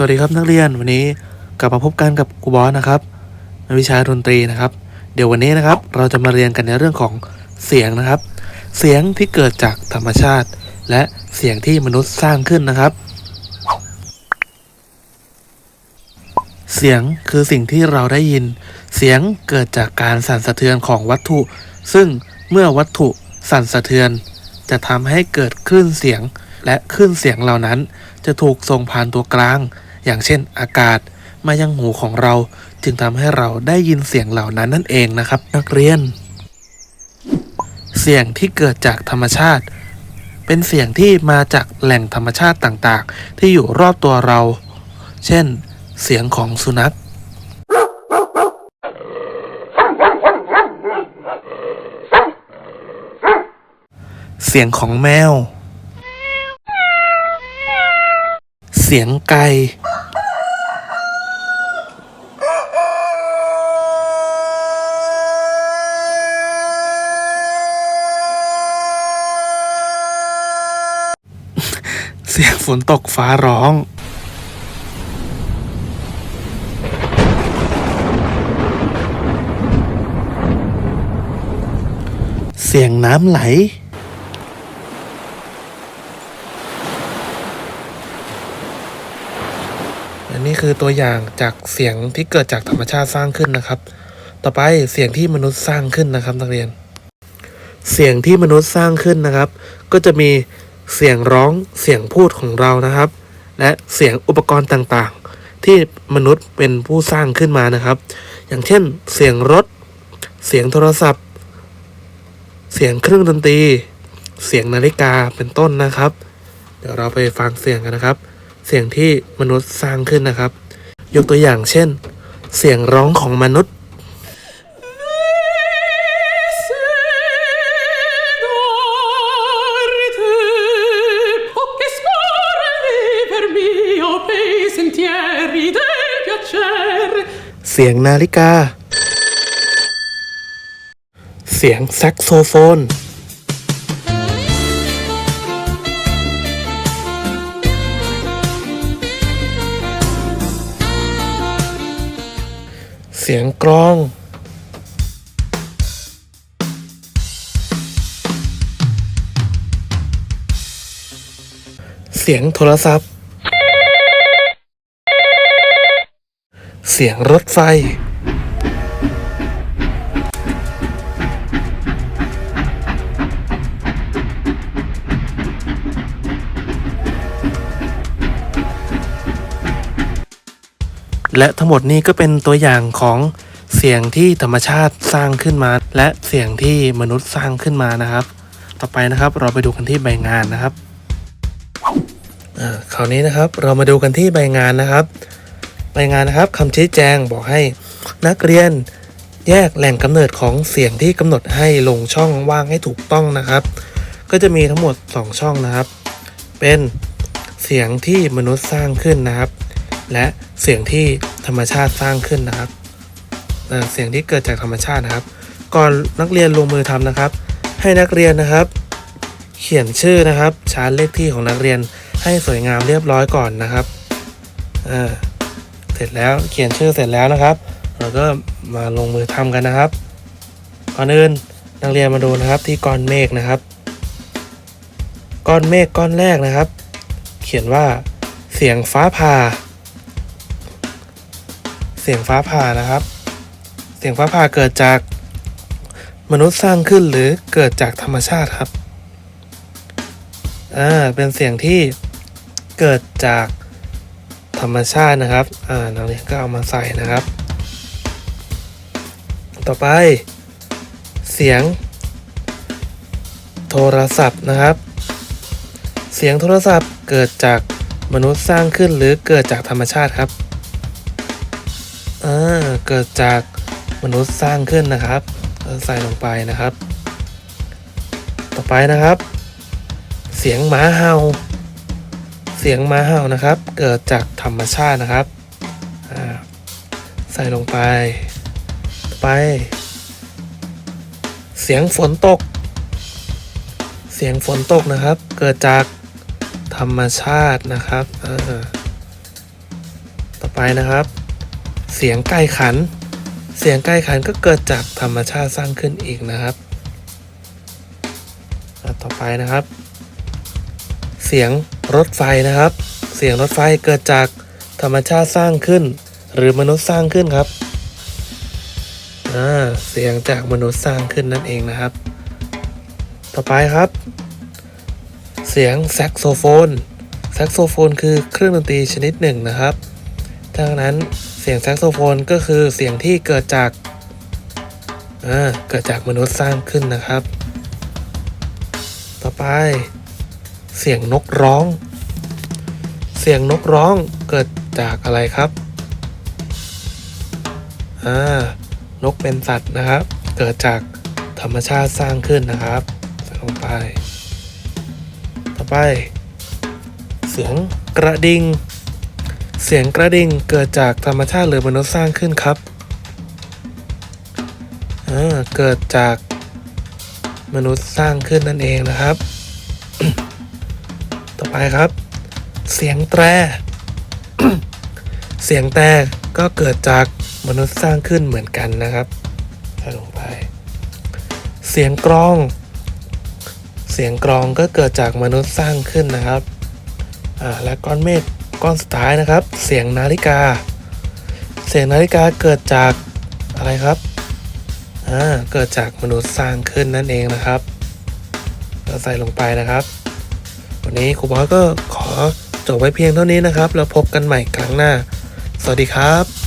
สวัสดีครับนักเรียนวันนี้กลับมาพบกันกับครูบอสนะครับในวิชาดนตรีนะครับ เดี๋ยววันนี้นะครับเราจะมาเรียนกันในเรื่องของเสียงนะครับ เสียงที่เกิดจากธรรมชาติ และเสียงที่มนุษย์สร้างขึ้นนะครับ เสียงคือสิ่งที่เราได้ยิน เสียงเกิดจากการสั่นสะเทือนของวัตถุ ซึ่งเมื่อวัตถุสั่นสะเทือน จะทำให้เกิดคลื่นเสียงและคลื่นเสียงเหล่านั้นจะถูกส่งผ่านตัวกลาง อย่างเช่นอากาศมายังหูของเราจึงทำให้เราได้ยินเสียงเหล่านั้นนั่นเองนะครับ นักเรียน เสียงที่เกิดจากธรรมชาติ เป็นเสียงที่มาจากแหล่งธรรมชาติต่างๆ ที่อยู่รอบตัวเรา เช่น เสียงของสุนัขเสียงของแมว เสียงไก่ เสียงฝนตกฟ้าร้อง เสียงน้ำไหล อันนี้คือตัวอย่างจากเสียงที่เกิดจากธรรมชาติสร้างขึ้นนะครับ ต่อไปเสียงที่มนุษย์สร้างขึ้นนะครับนักเรียน เสียงที่มนุษย์สร้างขึ้นนะครับ ก็จะมี เสียงร้องเสียงพูดของเรานะครับ และเสียงอุปกรณ์ต่างๆ ที่มนุษย์เป็นผู้สร้างขึ้นมานะครับ อย่างเช่น เสียงรถ เสียงโทรศัพท์ เสียงเครื่องดนตรี เสียงนาฬิกาเป็นต้นนะครับ เดี๋ยวเราไปฟังเสียงกันนะครับ เสียงที่มนุษย์สร้างขึ้นนะครับ ยกตัวอย่าง chen เสียงร้องของมนุษย์ pensieri del piacer เสียงนาฬิกา เสียงแซกโซโฟน เสียงกลอง เสียงโทรศัพท์ เสียงรถไฟ และทั้งหมดนี้ก็เป็นตัวอย่างของเสียงที่ธรรมชาติสร้างขึ้นมา และเสียงที่มนุษย์สร้างขึ้นมานะครับ ต่อไปนะครับเราไปดูกันที่ใบงานนะครับคราวนี้นะครับเรามาดูกันที่ใบงานนะครับ ใบงานนะครับคำชี้แจงบอกให้นักเรียนแยกแหล่งกำเนิดของเสียงที่กำหนดให้ลงช่องว่างให้ถูกต้องนะครับ ก็จะมีทั้งหมด 2 ช่องนะครับ เป็นเสียงที่มนุษย์สร้างขึ้นนะครับ และเสียงที่ธรรมชาติสร้างขึ้นนะครับเสียงที่เกิดจากธรรมชาตินะครับ ก่อนนักเรียนลงมือทำนะครับ ให้นักเรียนนะครับ เขียนชื่อนะครับชาร์ตเลขที่ของนักเรียนให้สวยงามเรียบร้อยก่อนนะครับอ่า เสร็จแล้วเขียนชื่อเสร็จแล้วนะครับ เราก็มาลงมือทำกันนะครับก่อนอื่นนักเรียนมาดูนะครับที่ก้อนเมฆนะครับ ก้อนเมฆก้อนแรกนะครับ เขียนว่า เสียงฟ้าผ่า เสียงฟ้าผ่านะครับ เสียงฟ้าผ่าเกิดจากมนุษย์สร้างขึ้นหรือเกิดจากธรรมชาติครับอ่าเป็นเสียงที่เกิดจาก ธรรมชาตินะครับ อ่านักเรียก็เอามาใส่นะครับ ต่อไป เสียง โทรศัพท์นะครับ เสียงโทรศัพท์เกิดจากมนุษย์สร้างขึ้นหรือเกิดจากธรรมชาติครับอ่าเกิดจากมนุษย์สร้างขึ้นนะครับ ใส่ลงไปนะครับ ต่อไปนะครับ เสียงหมาเห่า เสียงมาเห่านะครับ เกิดจากธรรมชาตินะครับ ใส่ลงไปต่อไป เสียงฝนตก เสียงฝนตกนะครับ เกิดจากธรรมชาตินะครับอ่าไปนะครับ เสียงไก่ขัน เสียงไก่ขันก็เกิดจากธรรมชาติสร้างขึ้นอีกนะครับ ต่อไปนะครับ เสียง รถไฟนะครับ เสียงรถไฟเกิดจากธรรมชาติสร้างขึ้น หรือมนุษย์สร้างขึ้นครับเสียงจากมนุษย์สร้างขึ้นนั่นเองนะครับ ต่อไปครับ เสียงแซกโซโฟน แซกโซโฟนคือเครื่องดนตรีชนิดหนึ่งนะครับ ดังนั้นเสียงแซกโซโฟนก็คือเสียงที่เกิดจากเกิดจากมนุษย์สร้างขึ้นนะครับ ต่อไป เสียงนกร้อง เสียงนกร้องเกิดจากอะไรครับอ่านกเป็นสัตว์นะครับ เกิดจากธรรมชาติสร้างขึ้นนะครับใส่ลงไป ต่อไป เสียงกระดิ่ง เสียงกระดิ่งเกิดจากธรรมชาติหรือมนุษย์สร้างขึ้นครับอ่าเกิดจากมนุษย์สร้างขึ้นนั่นเองนะครับ ไปครับ เสียงแตร เสียงแตรก็เกิดจากมนุษย์สร้างขึ้นเหมือนกันนะครับใส่ลงไป เสียงกรอง เสียงกรองก็เกิดจากมนุษย์สร้างขึ้นนะครับอ่าและก้อนเมฆก้อนสุดท้ายนะครับ เสียงนาฬิกา เสียงนาฬิกาเกิดจากอะไรครับอ่าเกิดจากมนุษย์สร้างขึ้นนั่นเองนะครับเราใส่ลงไปนะครับ วันนี้ครูบอยก็ขอจบไว้เพียงเท่านี้นะครับ แล้วพบกันใหม่ครั้งหน้า สวัสดีครับ